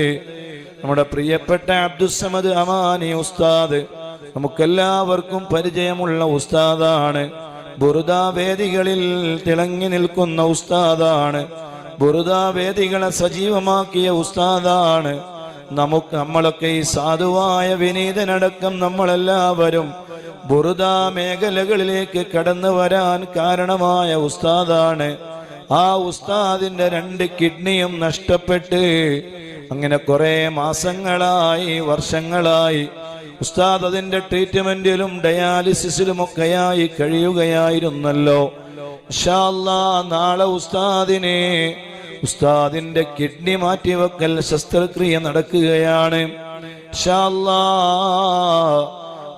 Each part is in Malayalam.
നമ്മുടെ പ്രിയപ്പെട്ട അബ്ദുസമദ് അമാനി ഉസ്താദ് നമുക്കെല്ലാവർക്കും പരിചയമുള്ള ഉസ്താദാണ്. ബുറുദാവേദികളിൽ തിളങ്ങി നിൽക്കുന്ന ഉസ്താദാണ്. ബുറുദാവേദികളെ സജീവമാക്കിയ ഉസ്താദാണ്. നമുക്ക് നമ്മളൊക്കെ ഈ സാധുവായ വിനീതനടക്കം നമ്മളെല്ലാവരും ബുറുദ മേഖലകളിലേക്ക് കടന്നു വരാൻ കാരണമായ ഉസ്താദാണ്. ആ ഉസ്താദിന്റെ രണ്ട് കിഡ്നിയും നഷ്ടപ്പെട്ട് അങ്ങനെ കുറെ മാസങ്ങളായി വർഷങ്ങളായി ഉസ്താദ് അതിന്റെ ട്രീറ്റ്മെന്റിലും ഡയാലിസിസിലും ഡയാലിസിസിലുമൊക്കെയായി കഴിയുകയായിരുന്നല്ലോ. നാളെ ഉസ്താദിനെ ഉസ്താദിന്റെ കിഡ്നി മാറ്റിവെക്കൽ ശസ്ത്രക്രിയ നടക്കുകയാണ്. ഇൻഷാ അല്ലാ,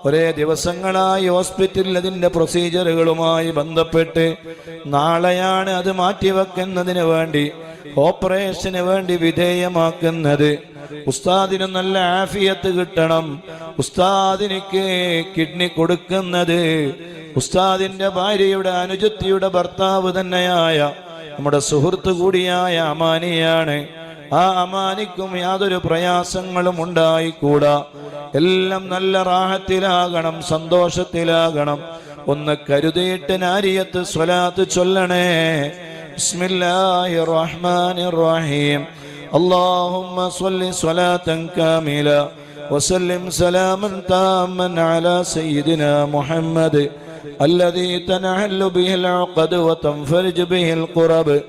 ഒരേ ദിവസങ്ങളായി ഹോസ്പിറ്റലിൽ അതിന്റെ പ്രൊസീജിയറുകളുമായി ബന്ധപ്പെട്ട് നാളെയാണ് അത് മാറ്റിവെക്കുന്നതിന് വേണ്ടി ഓപ്പറേഷന് വേണ്ടി വിധേയമാക്കുന്നത്. ഉസ്താദിന് നല്ല ആഫിയത്ത് കിട്ടണം. ഉസ്താദിനിക്ക് കിഡ്നി കൊടുക്കുന്നത് ഉസ്താദിന്റെ ഭാര്യയുടെ അനുജത്തിയുടെ ഭർത്താവ് തന്നെയായ നമ്മുടെ സുഹൃത്തു കൂടിയായ അമാനിയാണ്. ആ അമാനിക്കും യാതൊരു പ്രയാസങ്ങളും ഉണ്ടായിക്കൂടാ എല്ലാം നല്ല റാഹത്തിലാകണം സന്തോഷത്തിലാകണം ഒന്ന് കരുതിയിട്ട് നാരിയത്ത് സ്വലാത്ത് ചൊല്ലണേ ബിസ്മില്ലാഹിർ റഹ്മാനിർ റഹീം اللهم صل صلاة كاملة وسلم سلاما تاما على سيدنا محمد الذي تنحل به العقد وتنفرج به القرب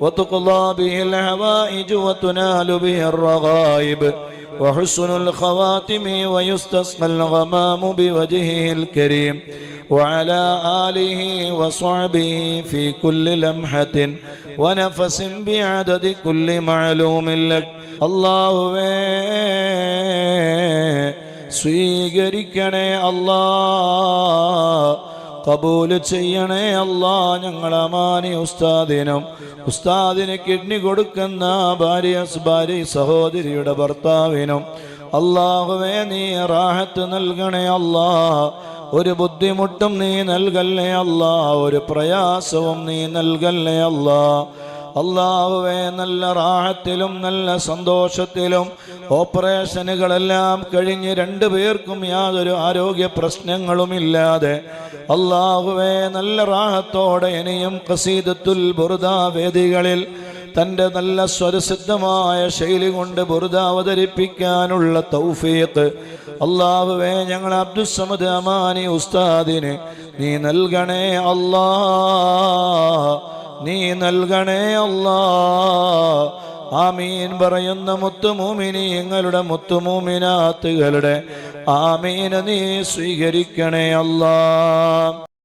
وتقضى به الهوائج وتنال به الرغائب وحسن الخواتم ويستسقى الغمام بوجهه الكريم وعلى آله وصحبه في كل لمحة ونفس بعدد كل معلوم لك الله സ്വീകരിക്കണേ അല്ലാ കബൂൽ ചെയ്യണേ അല്ലാ ഞങ്ങൾ അമാനി ഉസ്താദിനും. ഉസ്താദിന് കിഡ്നി കൊടുക്കുന്ന ഭാര്യ ഭാര്യ സഹോദരിയുടെ ഭർത്താവിനും. അള്ളാഹുവേ നീ റാഹത്ത് നൽകണേ അല്ലാ ഒരു ബുദ്ധിമുട്ടും നീ നൽകല്ലേ അല്ലാ ഒരു പ്രയാസവും നീ നൽകല്ലേ അല്ലാ അള്ളാഹുവേ നല്ല റാഹത്തിലും നല്ല സന്തോഷത്തിലും ഓപ്പറേഷനുകളെല്ലാം കഴിഞ്ഞ് രണ്ടു പേർക്കും യാതൊരു ആരോഗ്യ പ്രശ്നങ്ങളുമില്ലാതെ അള്ളാഹുവേ നല്ല റാഹത്തോടെ ഇനിയും കസീദത്തുൽ ബുറുദ വേദികളിൽ തന്റെ നല്ല സ്വരസിദ്ധമായ ശൈലി കൊണ്ട് ബുറുദ അവതരിപ്പിക്കാനുള്ള തൗഫീഖ്. അള്ളാഹുവേ ഞങ്ങൾ അബ്ദുസമദ് അമാനി ഉസ്താദിന് നീ നൽകണേ അല്ലാ നീ നൽകണേ അല്ലാ. ആമീൻ പറയുന്ന മുത്തുമൂമിനിങ്ങളുടെ മുത്തുമൂമിനാത്തുകളുടെ ആമീന നീ സ്വീകരിക്കണേ അല്ലാ.